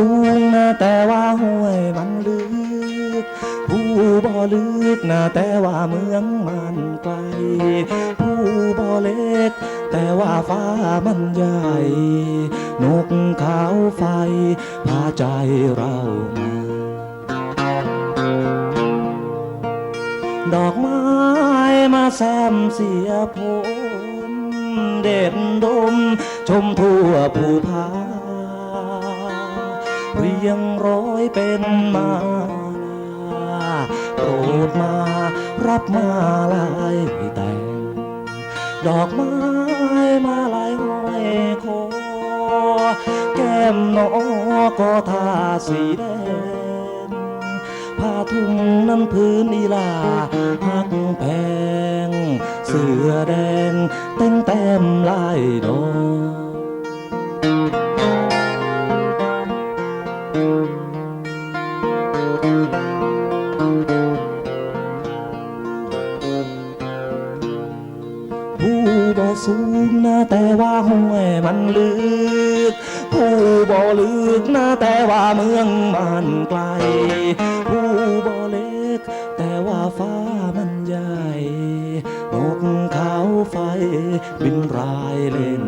สูงนะแต่ว่าห้วยมันลึก ผู้บ่ลึกนะแต่ว่าเมืองมันไกล ผู้บ่เล็ก แต่ว่าฟ้ามันใหญ่ นกขาวไฟ พาใจเรามาดอกไม้มาแซมเสียผม เด็ดดม ชมทั่วภูผา เรียงร้อยเป็นมาลาโปรดมารับมาลายแต่ง ดอกไม้มาลายห้อยคอแก้มนอก็ทาสีแดงผ้าทุ่งนั้นพื้นอีลาหักแพง เสื้อแดงเต้งแต้มลายดอก ผู้บ่สูงนะแต่ว่าห้วยมันลึก ผู้บ่ลึกนะแต่ว่าเมืองมันไกล ผู้บ่เล็ก แต่ว่าฟ้ามันใหญ่นกเขาไฟบินรายเล่น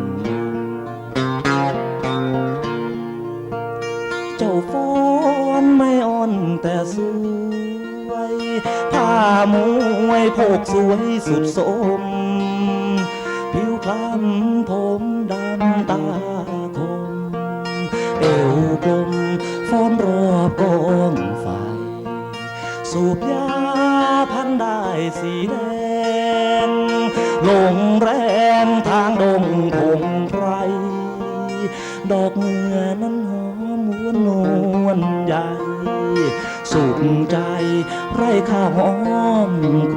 ฟ้อนไม่อ่อนแต่สวยผ้ามวยโพกสวยสุดสม ผิวคล้ำผมดำตาคม เอวกลมฟ้อนรอบกองไฟ สูบยาพันได้สีแดงลงแร ใหญ่ สุขใจไรข้าวหอมกลุ่น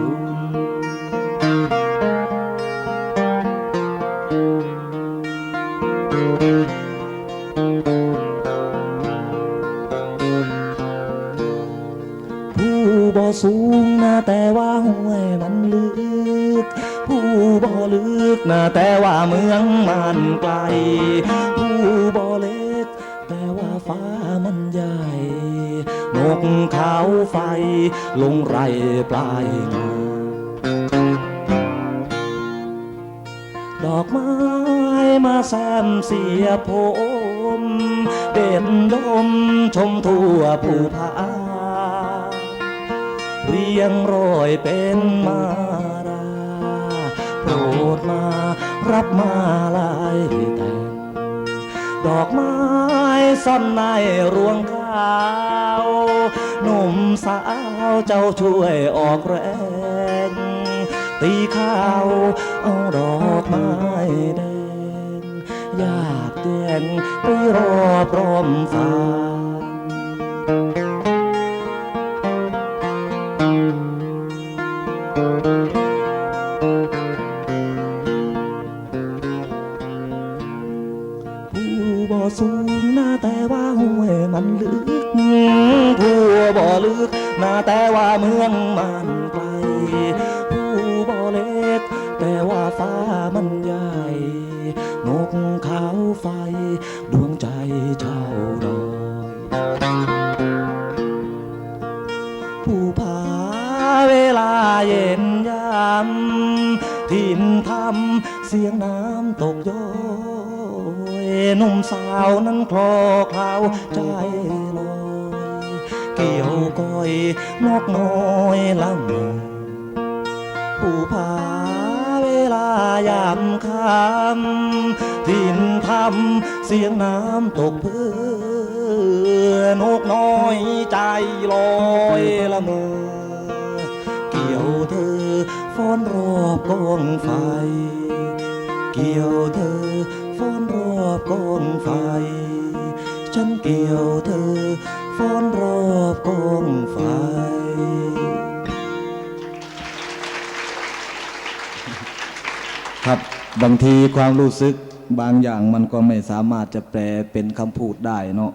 ผู้บ่สูงนะแต่ว่าห้วยมันลึก ผู้บ่ลึกนะแต่ว่าเมืองมันไกล ผู้บ่เล็ก แต่ว่าฟ้ามันใหญ่ กเขาไฟ ลงไรปลายงาดอกไม้มาแซมเสียผมเด่นดมชมทั่วภูผาเรียงรอยเป็นมาราโปรดมารับมาลายแต่งดอกไม้ ซ่อนในรวงข้าว หนุ่มสาวเจ้าช่วยออกแรง ตีข้าวเอาดอกไม้แดง อยากแดงไปรอบรอมฟ้า บ่สูงนะแต่ว่าห้วยมันลึกผู้บ่ลึกนะแต่ว่าเมืองมันไกลผู้บ่เล็ก แต่ว่าฟ้ามันใหญ่นกขาไฟ ดวงใจเช่าดอยผู้ผาเวลาเย็นยามทินทำเสียงน้ำตกย หนุ่มสาวนั้นคลอคลาวใจลอยเกี่ยวก้อยนกน้อยละเมอผู้ผาเวลายามคำทินทำเสียงน้ำตกเพื่อนกน้อยใจลอยละเมอเกี่ยวเธอฟ้อนรอบกองไฟ เกี่ยวเธอ ฟ้อนรอบกองไฟ ฉันเกี่ยวเธอฟ้อนรอบกองไฟ ครับบางทีความรู้สึกบางอย่างมันก็ไม่สามารถจะแปลเป็นคำพูดได้เนาะ